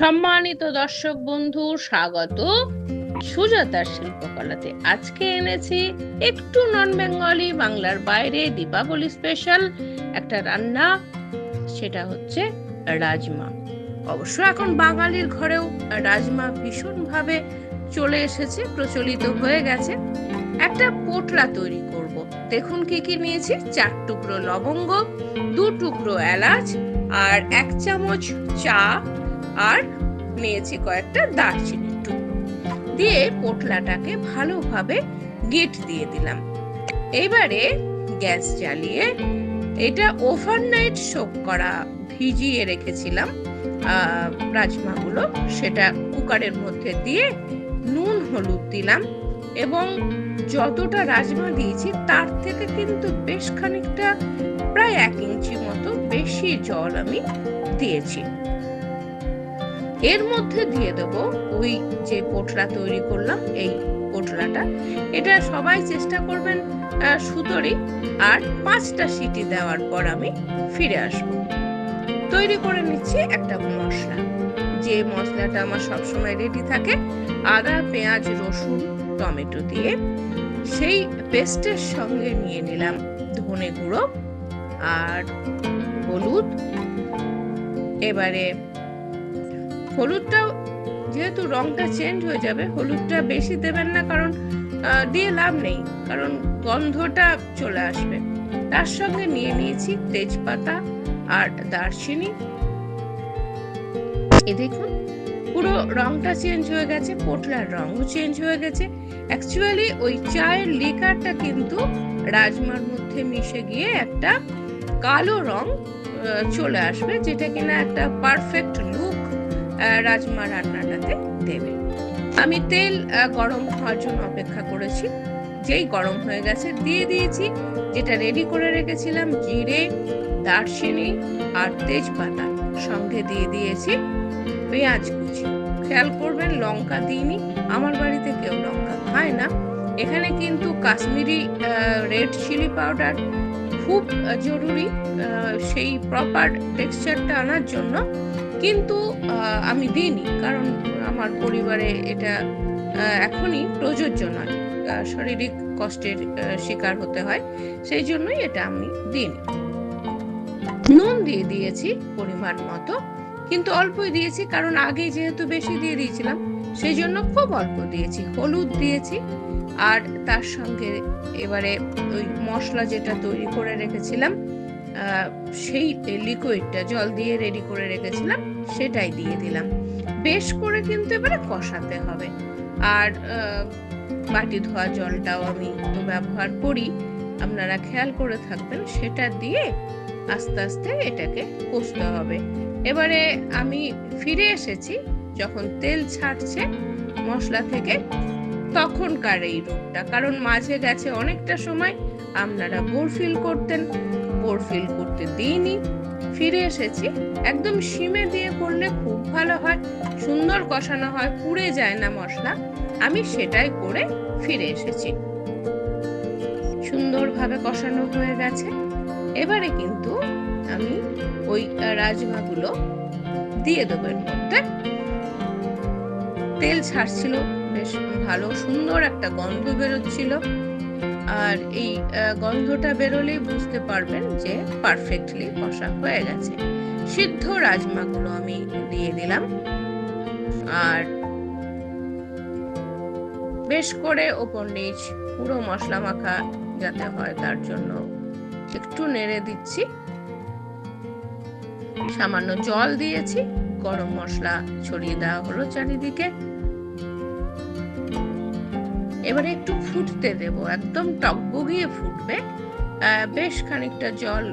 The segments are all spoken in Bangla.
সম্মানিত দর্শক বন্ধু, স্বাগত সুজাতার শিল্পকলাতে। আজকে এনেছি একটু নন বেঙ্গলি বাংলার বাইরে দীপাবলি স্পেশাল একটা রান্না, সেটা হচ্ছে রাজমা। অবশ্য এখন বাঙালির ঘরেও রাজমা ভীষণভাবে চলে এসেছে, প্রচলিত হয়ে গেছে। একটা পোটলা তৈরি করব। দেখুন কি কি নিয়েছি। চার টুকরো লবঙ্গ, দু টুকরো এলাচ, আর এক চামচ চা আর নিয়েছি কয়েকটা দারচিনির টুকরো দিয়ে পোটলাটাকে ভালোভাবে গেট দিয়ে দিলাম। এবারে গ্যাস জ্বালিয়ে এটা ওভারনাইট সোক করা ভিজিয়ে রেখেছিলাম। রাজমাগুলো সেটা কুকারের মধ্যে দিয়ে নুন, হলুদ দিলাম এবং যতটা রাজমা দিয়েছি তার থেকে কিন্তু বেশ খানিকটা, প্রায় এক ইঞ্চি মতো বেশি জল আমি দিয়েছি। এর মধ্যে দিয়ে দেবো ওই যে পোটলা তৈরি করলাম, এই পোটলাটা এটা সবাই চেষ্টা করবেন সুতোরি আর পাঁচটা সিটি দেওয়ার পর আমি ফিরে আসব। তৈরি করে নিচ্ছি একটা মশলা। যে মশলাটা আমার সবসময় রেডি থাকে, আদা, পেঁয়াজ, রসুন, টমেটো দিয়ে। সেই পেস্টের সঙ্গে নিয়ে নিলাম ধনে গুঁড়ো আর হলুদ। এবারে হলুদটাও যেহেতু রংটা চেঞ্জ হয়ে যাবে, হলুদটা বেশি দেবেন না কারণ দিয়ে লাভ নেই, কারণ গন্ধটা চলে আসবে। তার সঙ্গে নিয়ে নিয়েছি তেজপাতা আর দারচিনি। এ দেখুন, পুরো রংটা চেঞ্জ হয়ে গেছে, পোটলার রঙও চেঞ্জ হয়ে গেছে। অ্যাকচুয়ালি ওই চায়ের লিকারটা কিন্তু রাজমার মধ্যে মিশে গিয়ে একটা কালো রং চলে আসবে, যেটা কিনা একটা পারফেক্ট লুক রাজমা রান্নাটাতে দেবে। আমি তেল গরম হওয়ার জন্য অপেক্ষা করেছি। যেই গরম হয়ে গেছে, দিয়ে দিয়েছি। যেটা রেডি করে রেখেছিলাম, জিরে, দারচিনি আর তেজপাতা। সঙ্গে দিয়ে দিয়েছি পেঁয়াজ কুচি। খেয়াল করবেন, লঙ্কা দিইনি। আমার বাড়িতে কেউ লঙ্কা খায় না। এখানে কিন্তু কাশ্মীরি রেড চিলি পাউডার খুব জরুরি সেই প্রপার টেক্সচারটা আনার জন্য। কিন্তু আমি দিইনি, কারণ আমার পরিবারে এটা এখনই প্রযোজ্য নয়। শারীরিক কষ্টের শিকার হতে হয়, সেই জন্যই এটা আমি দিইনি। নুন দিয়ে দিয়েছি পরিমাণ মতো, কিন্তু অল্পই দিয়েছি, কারণ আগে যেহেতু বেশি দিয়ে দিয়েছিলাম সেই জন্য খুব অল্প দিয়েছি, হলুদ দিয়েছি। আর তার সঙ্গে এবারে ওই মশলা যেটা তৈরি করে রেখেছিলাম সেই লিকুইডটা জল দিয়ে রেডি করে রেখেছিলাম, সেটাই দিয়ে দিলাম। বেশ করে কিন্তু এবারে কষাতে হবে। আর বাটি ধোয়া জলটাও আমি ব্যবহার করি। আপনারা খেয়াল করে থাকবেন, সেটা দিয়ে আস্তে আস্তে এটাকে কষতে হবে। এবারে আমি ফিরে এসেছি যখন তেল ছাড়ছে মশলা থেকে, তখনকার এই রূপটা কারণ মাঝে গেছে অনেকটা সময় আপনারা বোর ফিল করতেন, বোর ফিল করতে দিইনি। ফিরে এসেছি, একদম সিমে দিয়ে করলে খুব ভালো হয়, সুন্দর কষানো হয়, পুড়ে যায় না মশলা। আমি সেটাই করে ফিরে এসেছি। সুন্দরভাবে কষানো হয়ে গেছে। এবারে কিন্তু আমি ওই রাজমাগুলো দিয়ে দেবো এর মধ্যে। তেল ছাড়ছিল, বেশ ভালো, সুন্দর একটা গন্ধ বেরোচ্ছিল। আর এই গন্ধটা বেরোলেই বুঝতে পারবেন যে পারফেক্টলি কষা হয়ে গেছে। সিদ্ধ রাজমাগুলো আমি দিয়ে দিলাম। আর বেশ করে ওপর নিচ পুরো মশলা মাখা যাতে হয় তার জন্য একটু নেড়ে দিচ্ছি। সামান্য জল দিয়েছি, গরম মশলা ছড়িয়ে দেওয়া হলো চারিদিকে। এবারে একটু ফুটতে দেব, একদম টকবগিয়ে ফুটবে। বেশ খানিকটা জল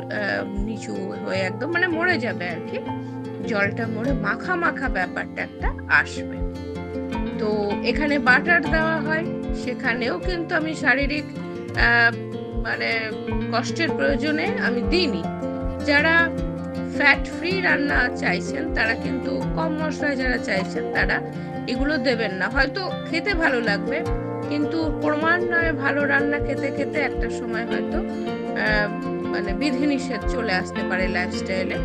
নিচু হয়ে একদম মানে মরে যাবে আর কি। জলটা মরে মাখা মাখা ব্যাপারটা একটা আসবে। তো এখানে বাটার দেওয়া হয়, সেখানেও কিন্তু আমি শারীরিক মানে কষ্টের প্রয়োজনে আমি দিইনি। যারা ফ্যাট ফ্রি রান্না চাইছেন, তারা কিন্তু কম মশলায় যারা চাইছেন, তারা এগুলো দেবেন না। হয়তো খেতে ভালো লাগবে কিন্তু ক্রমান্বয়ে ভালো রান্না খেতে খেতে একটা সময় হয়তো মানে বিধিনিষেধ চলে আসতে পারে লাইফস্টাইলে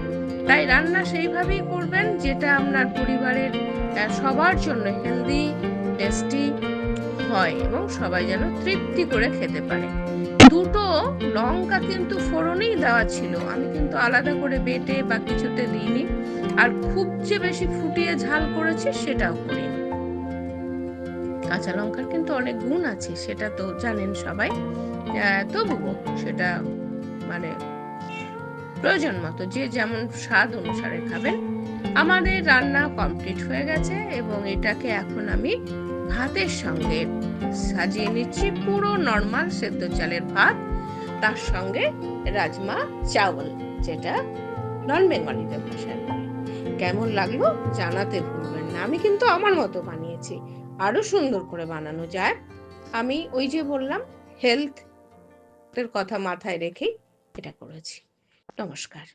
তাই রান্না সেইভাবেই করবেন যেটা আপনার পরিবারের সবার জন্য হেলদি টেস্টি হয় এবং সবাই যেন তৃপ্তি করে খেতে পারে। দুটো লঙ্কা কিন্তু ফোড়নেই দেওয়া ছিল। আমি কিন্তু আলাদা করে বেটে বা কিছুতে দিইনি। আর খুব যে বেশি ফুটিয়ে ঝাল করেছি সেটাও করিনি। কাঁচা লঙ্কার কিন্তু অনেক গুণ আছে, সেটা তো জানেন সবাই। তবুও সেটা মানে প্রয়োজন মতো, যে যেমন স্বাদ অনুসারে খাবেন। আমাদের রান্না কমপ্লিট হয়ে গেছে এবং এটাকে এখন আমি ভাতের সঙ্গে সাজিয়ে নিচ্ছি, পুরো নর্মাল সেদ্ধ চালের ভাত, তার সঙ্গে রাজমা চাওয়াল যেটা নন বেঙ্গলিতে ভাষায় কেমন লাগল জানাতে ভুলবেন না, আমি কিন্তু আমার মতো বানিয়েছি। আরও সুন্দর করে বানানো যায়। আমি ওই যে বললাম হেলথ এর কথা মাথায় রেখেই এটা করেছি। নমস্কার।